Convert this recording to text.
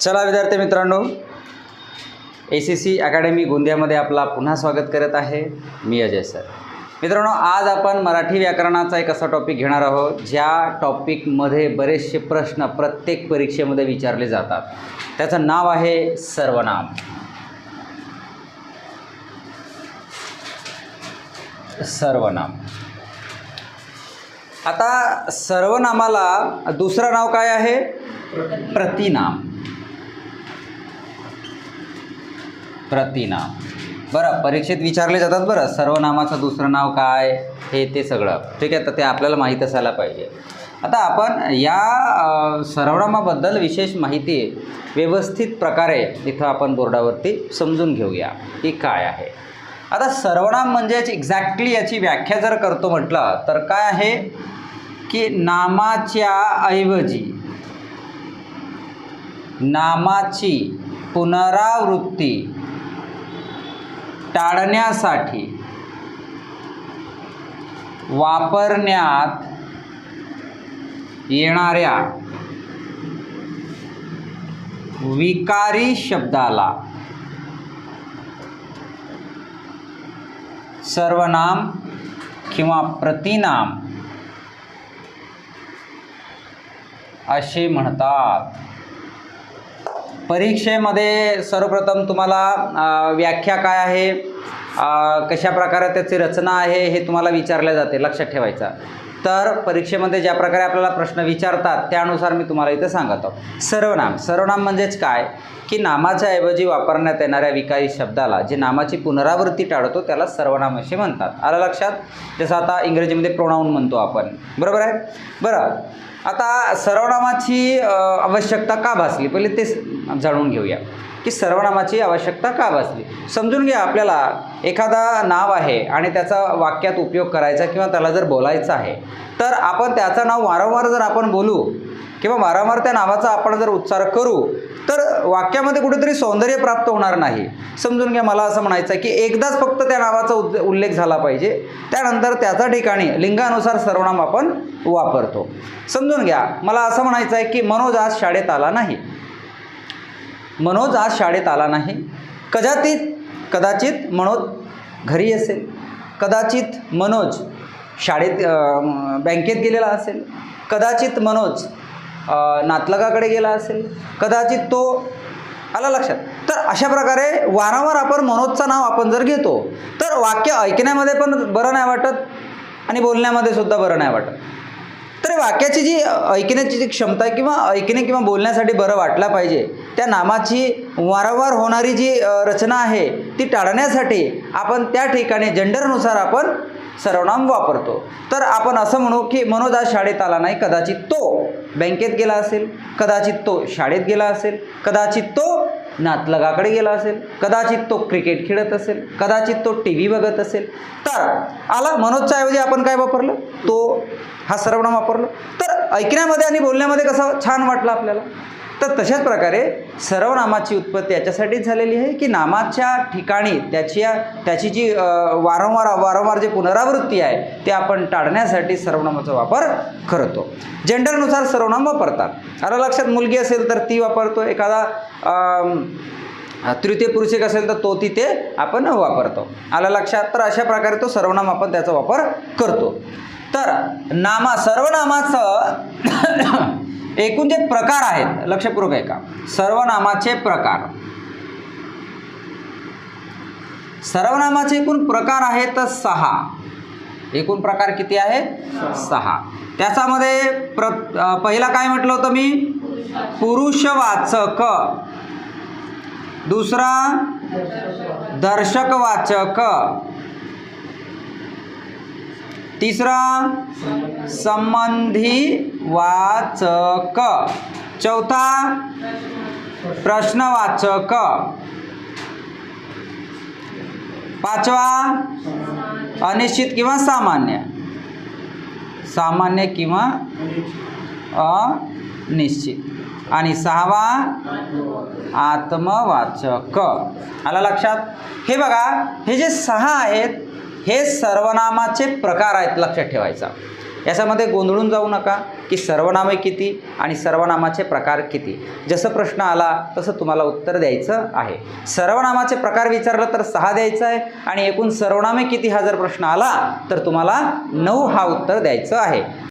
चला विद्यार्थी मित्रांनो ए सी सी अकॅडमी गोंदियामध्ये आपला पुन्हा स्वागत करत आहे. मी अजय सर. मित्रांनो आज आपण मराठी व्याकरणाचा एक असा टॉपिक घेणार आहोत ज्या टॉपिकमध्ये बरेचसे प्रश्न प्रत्येक परीक्षेमध्ये विचारले जातात. त्याचं नाव आहे सर्वनाम. सर्वनाम. आता सर्वनामाला दुसरं नाव काय आहे? प्रतिनाम. प्रतिनाम. बरं परीक्षेत विचारले जातात बरं सर्वनामाचं दुसरं नाव काय? हे ते सगळं. ठीक आहे तर ते आपल्याला माहीत असायला पाहिजे. आता आपण या सर्वनामाबद्दल विशेष माहिती व्यवस्थित प्रकारे इथं आपण बोर्डावरती समजून घेऊया की काय आहे. आता सर्वनाम म्हणजेच एक्झॅक्टली याची व्याख्या जर करतो म्हटलं तर काय आहे? की नामाच्या ऐवजी. नामाची पुनरावृत्ती टाळण्यासाठी वापरण्यात येणाऱ्या विकारी शब्दाला सर्वनाम किंवा प्रतिनाम असे म्हणतात. परीक्षेमध्ये सर्वप्रथम तुम्हाला व्याख्या काय आहे? कशा प्रकारे त्याची रचना आहे हे तुम्हाला विचारले जाते लक्षात ठेवायचं. तर परीक्षेमध्ये ज्या प्रकारे आपल्याला प्रश्न विचारतात त्यानुसार मी तुम्हाला इथं सांगतो. सर्वनाम. सर्वनाम म्हणजेच काय? की नामाच्या ऐवजी वापरण्यात येणाऱ्या विकारी शब्दाला जे नामाची पुनरावृत्ती टाळतो त्याला सर्वनाम असे म्हणतात. आलं लक्षात? जसं आता इंग्रजीमध्ये प्रोनाऊन म्हणतो आपण. बरोबर आहे? बरं. आता सर्वनामाची आवश्यकता का भासली? पहिले ते जाणून घेऊया. की सर्वनामाची आवश्यकता का भासली समजून घ्या आपल्याला एखादा नाव आहे आणि त्याचा वाक्यात उपयोग करायचा किंवा त्याला जर बोलायचं आहे तर आपण त्याचं नाव वारंवार जर आपण बोलू किंवा वारंवार त्या नावाचा आपण जर उच्चार करू तर वाक्यामध्ये कुठेतरी सौंदर्य प्राप्त होणार नाही. समजून घ्या मला असं म्हणायचं आहे की एकदाच फक्त त्या नावाचा उद् उल्लेख झाला पाहिजे त्यानंतर त्याच्या ठिकाणी लिंगानुसार सर्वनाम आपण वापरतो. समजून घ्या मला असं म्हणायचं आहे की मनोज आज शाळेत आला नाही. मनोज आज शाळेत आला नाही. कदाचित कदाचित मनोज घरी असेल. कदाचित मनोज शाळेत बँकेत गेलेला असेल. कदाचित मनोज नातलगाकडे गेला असेल. कदाचित तो आला लक्षात. तर अशा प्रकारे वारंवार आपण मनोजचं नाव आपण जर घेतो तर वाक्य ऐकण्यामध्ये पण बरं नाही वाटत आणि बोलण्यामध्ये सुद्धा बरं नाही वाटत. तर वाक्याची जी ऐकण्याची जी क्षमता किंवा ऐकणे किंवा बोलण्यासाठी बरं वाटला पाहिजे त्या नामाची वारंवार होणारी जी रचना आहे ती टाळण्यासाठी आपण त्या ठिकाणी जेंडरनुसार आपण सर्वनाम वापरतो. तर आपण असं म्हणू की मनोज आज शाळेत आला नाही कदाचित तो बँकेत गेला असेल कदाचित तो शाळेत गेला असेल कदाचित तो नातलगाकडे गेला असेल कदाचित तो क्रिकेट खेळत असेल कदाचित तो टी व्ही बघत असेल. तर आला मनोजच्या ऐवजी आपण काय वापरलं? तो हा सर्वनाम वापरलो. तर ऐकण्यामध्ये आणि बोलण्यामध्ये कसं छान वाटलं आपल्याला? तर तशाच प्रकारे सर्वनामाची उत्पत्ती याच्यासाठीच झालेली आहे की नामाच्या ठिकाणी त्याची त्याची जी वारंवार वारंवार जे पुनरावृत्ती आहे ते आपण टाळण्यासाठी सर्वनामाचा वापर करतो. जेंडरनुसार सर्वनाम वापरतात. आता लक्षात मुलगी असेल तर ती वापरतो एखादा तृतीय पुरुषिक असेल तर तो तिथे आपण वापरतो. आला लक्षात? तर अशा प्रकारे तो सर्वनाम आपण त्याचा वापर करतो. तर नामा सर्वनामाचं एकूण जे प्रकार आहेत लक्षपूर्वक आहे का सर्वनामाचे प्रकार. सर्वनामाचे एकूण प्रकार आहेत सहा. एकूण प्रकार किती आहेत सहा. त्याच्यामध्ये प्र पहिला काय म्हटलं होतं मी? पुरुषवाचक. दुसरा दर्शकवाचक. तिसरा संबंधी वाचक चौथा प्रश्नवाचक. पाचवा अनिश्चित किंवा सामान्य. सामान्य किंवा अनिश्चित. आणि सहावा आत्मवाचक. आला लक्षात? हे बघा हे जे सहा आहेत हे सर्वनामाचे प्रकार आहेत लक्षात ठेवायचा. याच्यामध्ये गोंधळून जाऊ नका की सर्वनामे किती आणि सर्वनामाचे प्रकार किती. जसं प्रश्न आला तसं तुम्हाला उत्तर द्यायचं आहे. सर्वनामाचे प्रकार विचारलं तर सहा द्यायचं आहे आणि एकूण सर्वनामे किती हा जर प्रश्न आला तर तुम्हाला नऊ हा उत्तर द्यायचं आहे.